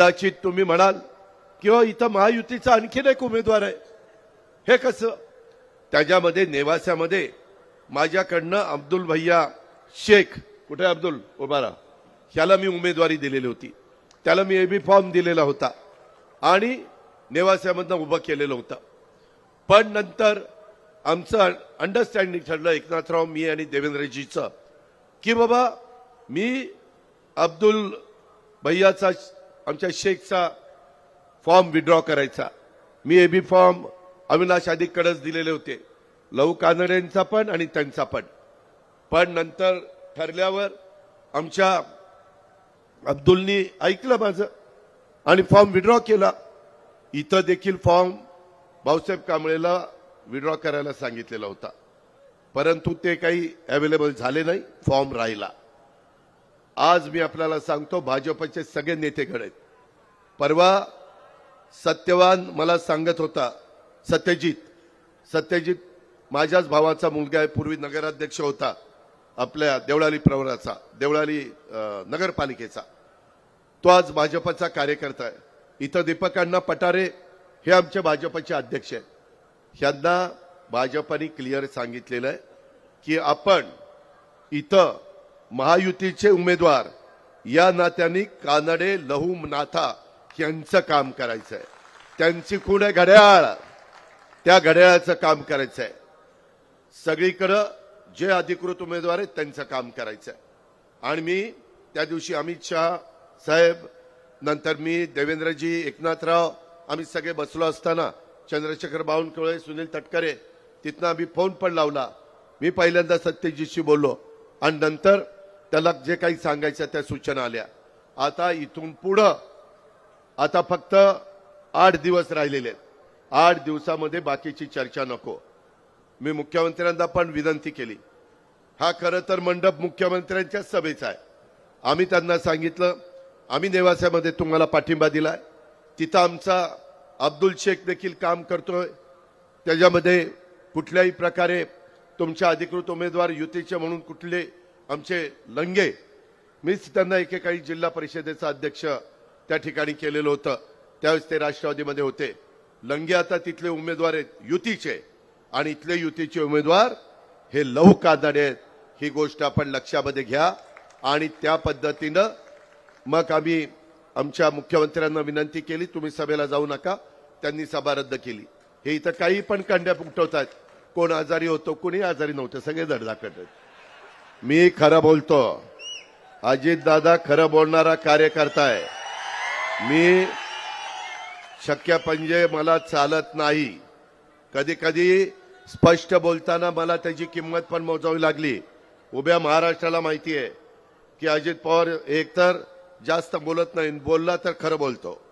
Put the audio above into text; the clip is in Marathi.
कदाचित तुम्ही म्हणाल किंवा इथं महायुतीचा आणखीन एक उमेदवार आहे. हे कसं? त्याच्यामध्ये नेवास्यामध्ये माझ्याकडनं अब्दुल भैया शेख कुठे अब्दुल? उभारा. ह्याला मी उमेदवारी दिलेली होती. त्याला मी एबी फॉर्म दिलेला होता. आणि नेवास्यामधनं उभं केलेलं होतं. पण नंतर आमचं अंडरस्टँडिंग ठरलं एकनाथराव मी आणि देवेंद्रजीचं की बाबा मी अब्दुल भैयाचा आमच्या शेखचा फॉर्म विड्रॉ करायचा. मी एबी फॉर्म अविनाश आदिकडेच दिलेले होते. लहू कानडेंचा पण आणि त्यांचा पण. पण नंतर ठरल्यावर आमच्या अब्दुलनी ऐकलं माझं आणि फॉर्म विड्रॉ केला. इथं देखील फॉर्म भाऊसाहेब कांबळेला विड्रॉ करायला सांगितलेला होता. परंतु ते काही अवेलेबल झाले नाही फॉर्म राहिला. आज मी आपल्याला सांगतो भाजपचे सगळे नेते घड परवा सत्यवान मला सांगत होता सत्यजित सत्यजित माझ्याच भावाचा मुलगा आहे पूर्वी नगराध्यक्ष होता आपल्या देवळाली प्रवराचा देवळाली नगरपालिकेचा. तो आज भाजपचा कार्यकर्ता आहे. इथं दीपक अण्णा पटारे हे आमचे भाजपचे अध्यक्ष आहेत. ह्यांना भाजपने क्लिअर सांगितलेलं आहे की आपण इथं महायुतीचे उमेदवार या नात्याने कानडे लहू नाथा यांचं काम करायचं आहे त्यांची खूण आहे घड्याळ. त्या घड्याळाचं काम करायचं आहे सगळीकडं जे अधिकृत उमेदवार आहेत त्यांचं काम करायचं आहे आणि मी त्या दिवशी अमित शहा साहेब नंतर मी देवेंद्रजी एकनाथराव आम्ही सगळे बसलो असताना चंद्रशेखर बावनकुळे सुनील तटकरे तिथनं आम्ही फोन पण लावला. मी पहिल्यांदा सत्यजीतशी बोललो. आणि नंतर त्याला जे काही सांगायचं त्या सूचना आल्या. आता इथून पुढं आता फक्त आठ दिवस राहिलेले आहेत. आठ दिवसामध्ये बाकीची चर्चा नको. मी मुख्यमंत्र्यांना पण विनंती केली. हा खरं तर मंडप मुख्यमंत्र्यांच्या सभेचा आहे. आम्ही त्यांना सांगितलं आम्ही नेवास्यामध्ये तुम्हाला पाठिंबा दिलाय. तिथं आमचा अब्दुल शेख देखील काम करतोय. त्याच्यामध्ये कुठल्याही प्रकारे तुमच्या अधिकृत उमेदवार युतीचे म्हणून कुठले आमचे लंगे. मीच त्यांना एकेकाळी जिल्हा परिषदेचा अध्यक्ष त्या ठिकाणी केलेलं होतं. त्यावेळेस ते राष्ट्रवादीमध्ये होते. लंगे आता तिथले उमेदवार आहेत युतीचे. आणि इथले युतीचे उमेदवार हे लहू कादाडे आहेत. ही गोष्ट आपण लक्षामध्ये घ्या. आणि त्या पद्धतीनं मग आम्ही आमच्या मुख्यमंत्र्यांना विनंती केली तुम्ही सभेला जाऊ नका. त्यांनी सभा रद्द केली. हे इथं काही पण कंड्या उठवतात कोण आजारी होतो कोणी आजारी नव्हतं. सगळे धडधाकट आहेत. मी खरं बोलतो. अजित दादा खरं बोलणारा कार्यकर्ता आहे. मी शक्य पंजे मला चालत नाही. कधी कधी स्पष्ट बोलताना मला त्याची किंमत पण मोजावी लागली. उभ्या महाराष्ट्राला माहिती आहे की अजित पवार एकतर जास्त बोलत नाही बोलला तर खरं बोलतो.